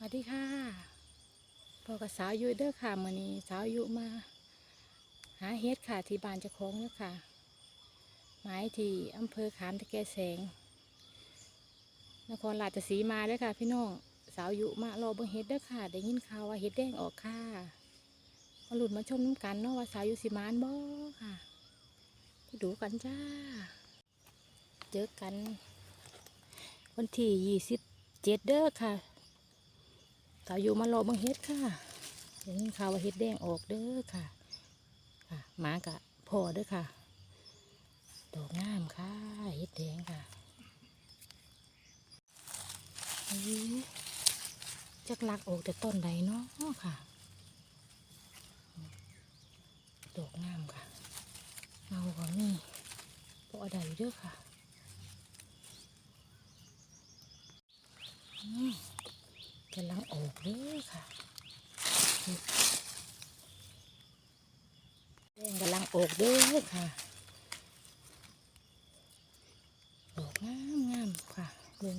สวัสดีค่ะพอกับสาวยุเด้อค่ะมื้อนี้สาวยุมา หาเฮ็ดค่ะที่บ้านจ้าของเด้อค่ะ หมายที่อำเภอขามตะแกแสง นครราชสีมาเด้อค่ะ พี่น้องสาวยุมารอเบิ่งเฮ็ดเด้อค่ะ ได้ยินข่าวว่าเฮ็ดแดงออกค่ะมาหลุดมาชมน้ำกันเนาะว่าสาวยุสิมานบ่ค่ะไปดูกันจ้า เจอกัน วันที่ยี่สิบเจ็ดเด้อค่ะ สาอยู่มารอเบังเฮ็ดค่ะอย่างนี้ข่าวว่าเฮ็ดแดงออกเด้อค่ะ ค่ะหมากะพอเด้อค่ะดอกงามค่ะเฮ็ดแดงค่ะอื้อจักลักออกแต่ต้นใดเนาะค่ะดอกงามค่ะเงาก็มีปอใดเด้อค่ะ อืม กำลังออกเด้อค่ะแดงกำลัง ออกเด้อค่ะดอกงามงามค่ะเบิ่ง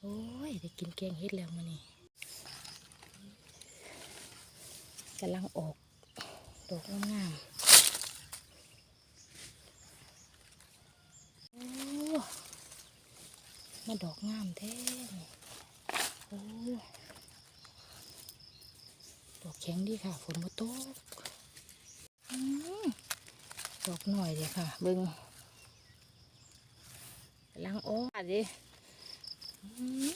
โอ้ย ได้กินแกงเฮ็ดแล้วมานี่กำลังออกดอกงามโอ้มาดอกงามแท้โอ้ดอกแข็งดีค่ะฝนมาตก ดอกหน่อยเลยค่ะเบิ้งกำลังออกดิอื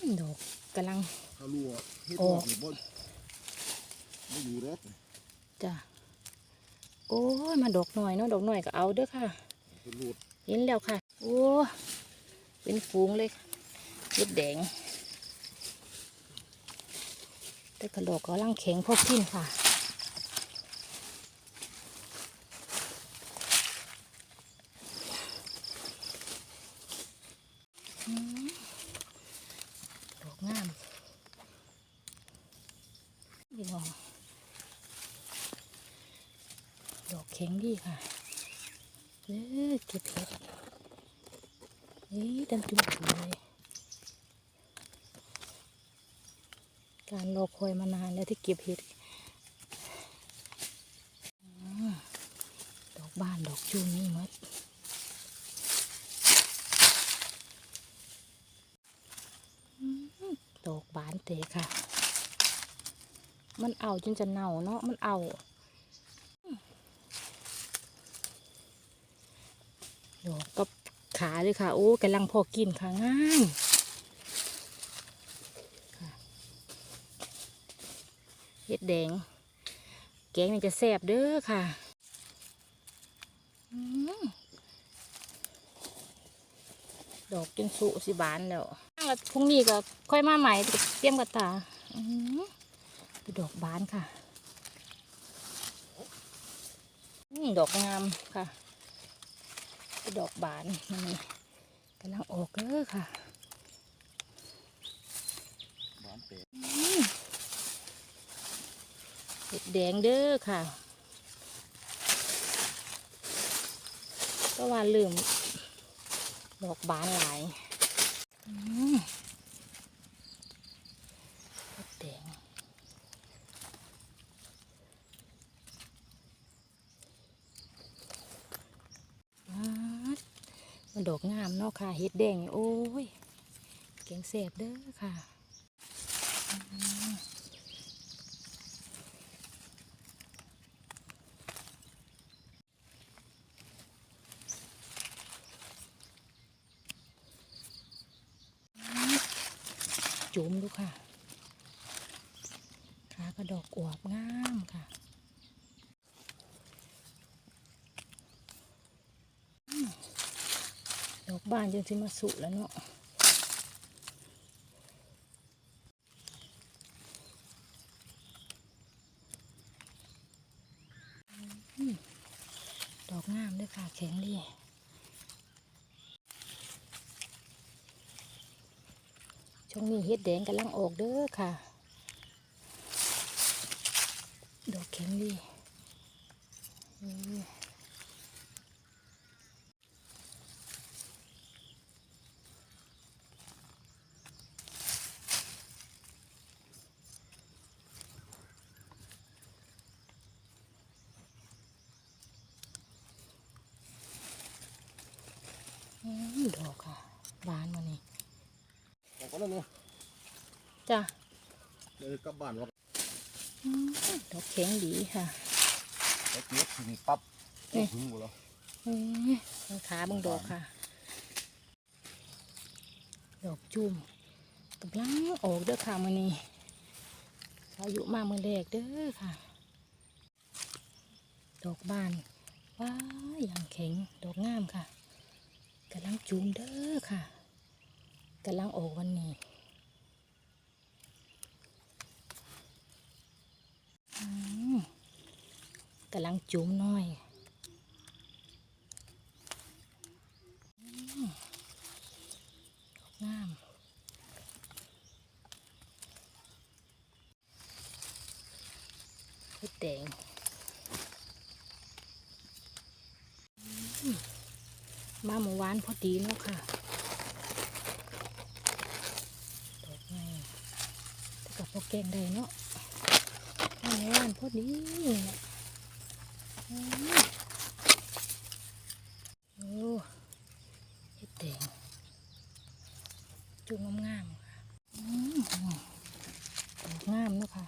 มดอกกำลังถ้ารู้ว่าเฮ็ดโอ้ออกนี่บ่บ่อยู่รถจ้ะโอ้ยมาดอกหน่อยเนาะดอกหน่อยก็เอาเด้อค่ะเป็นรูดเห็นแล้วค่ะ โอ้เป็นฟูงเลยเล็ดแดงแต่กระโหลกก็ร่างแข็งพอกินค่ะ อืมดอกงาม พี่น้องดอกแข็งดีค่ะเออเก็บเห็ดนี่ดำจุ่มเลยการรอคอยมานานแล้วที่เก็บเห็ดดอกบานดอกจูนี่หมัดดอกบานเตะค่ะ มันเอาจนจะเน่าเนาะมันเอาดอกกับขาเลยค่ะ โอ้กำลังพอกินค่ะง่ายเห็ดแดง แกงนี่จะแซ่บเด้อค่ะอดอกจนสุสิบานแล้วแล้วพรุ่งนี้ก็ค่อยมาใหม่เตรียมกระตา อืมดอกบานค่ะอดอกงามค่ะดอกบานนี่กำลังออกเลยค่ะบานแตกเห็ดแดงเด้อค่ะก็ว่าลืมดอกบานหลายอืมเห็ดแดงอ๊าด มันดอกงามเนาะค่ะเห็ดแดงโอ้ยแกงแสบเด้อค่ะจุ่มดูค่ะขากระดอกอวบงามค่ะอืมดอก บานจนสิมาสุแล้วเนาะดอกงามด้วยค่ะแข็งดีช่วงนี้เฮ็ดแดงกำลังออกเด้อค่ะ ดอกแข็งดีอืม จ้ะ เลย กลับบ้านว่าอืมดอกแข็งดีค่ะไปเก็บถึงปั๊บนี่ถึงหมดแล้วเอ้ยเบิ่งขาเบิ่งดอกค่ะ ดอกจุ่มกำลังออกเด้อค่ะมื้อนี้อายุมามื้อแรกเด้อค่ะ ดอกบานว้ายอย่างแข็งดอกงามค่ะกำลังจุ่มเด้อค่ะกำลังออกวันนี้อืม กำลังจุ่มน้อยงามเห็ดแดงมาเมื่อวานพอดีเนาะค่ะดอกไงแต่กับพวกแกงได้เนาะมาเมื่อวานพอดีเนี่ย โอ้เห็ดแดงจุงงามๆค่ะอืมดอกงามเนาะค่ะ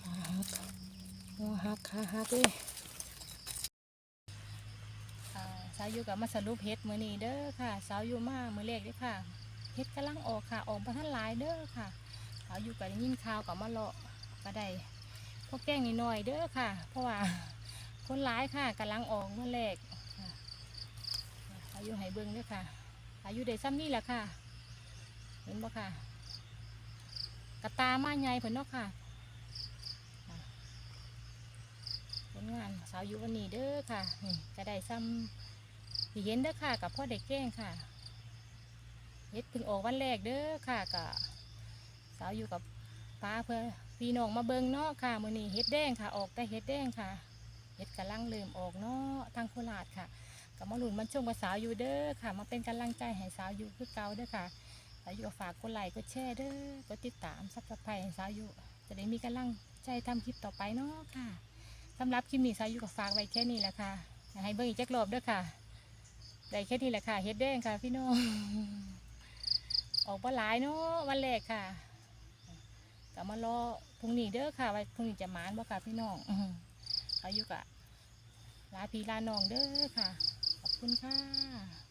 ขาหักหัวหักขาหักเลยสาวอยู่กับมาสรุปเฮ็ดมือนี้เด้อค่ะ สาวอยู่มามือเล็กเด้อค่ะ เฮ็ดกำลังออกค่ะ ออกมาทันหลายเด้อค่ะสาอยู่กับได้ยินข่าวกับมาเลาะก็ได้พวกแก้งนิดหน่อยเด้อค่ะ เพราะว่าคนร้ายค่ะกำลังออกเมื่อแรกอายุให้เบิ้งด้วยค่ะ อายุได้ซ้ำนี่แหละค่ะ เห็นบ่ค่ะ กระตามาใหญ่เพิ่นเนาะค่ะผลงานสาวอยู่วันนี้เด้อค่ะ นี่ก็ได้ซ้ำที่เห็นเด้อค่ะ กับพ่อเด็กแก้งค่ะ เฮ็ดเพิ่งออกวันแรกเด้อค่ะกับสาวอยู่กับป้าเพื่อพี่น้องมาเบิงเนาะค่ะมือนี้เฮ็ดแดงค่ะ ออกแต่เฮ็ดแดงค่ะเฮ็ดกำลังเริ่มออกเนาะทางโคราชค่ะกับมาหลุนมันช่วงกับสาวอยู่เด้อค่ะ มาเป็นกำลังใจให้สาวอยู่คือเก่าเด้อค่ะสาวอยู่ฝากกดไลค์กดแชร์เด้อกดติดตามซับสไครต์ให้สาวอยู่จะได้มีกำลังใจทำคลิปต่อไปเนาะค่ะสำหรับคลิปนี้สาวอยู่ก็ฝากไว้แค่นี้แหละค่ะให้เบิ่งอีกจักรอบเด้อค่ะได้แค่นี้แหละค่ะเฮ็ดแดงค่ะพี่น้อง อกบ่หลายเนาะวันแรกค่ะก็มารอพรุ่งนี้เด้อค่ะว่าพรุ่งนี้จะมานบ่ค่ะพี่น้องอายุกะลาพีลาน้องเด้อค่ะ ขอบคุณค่ะ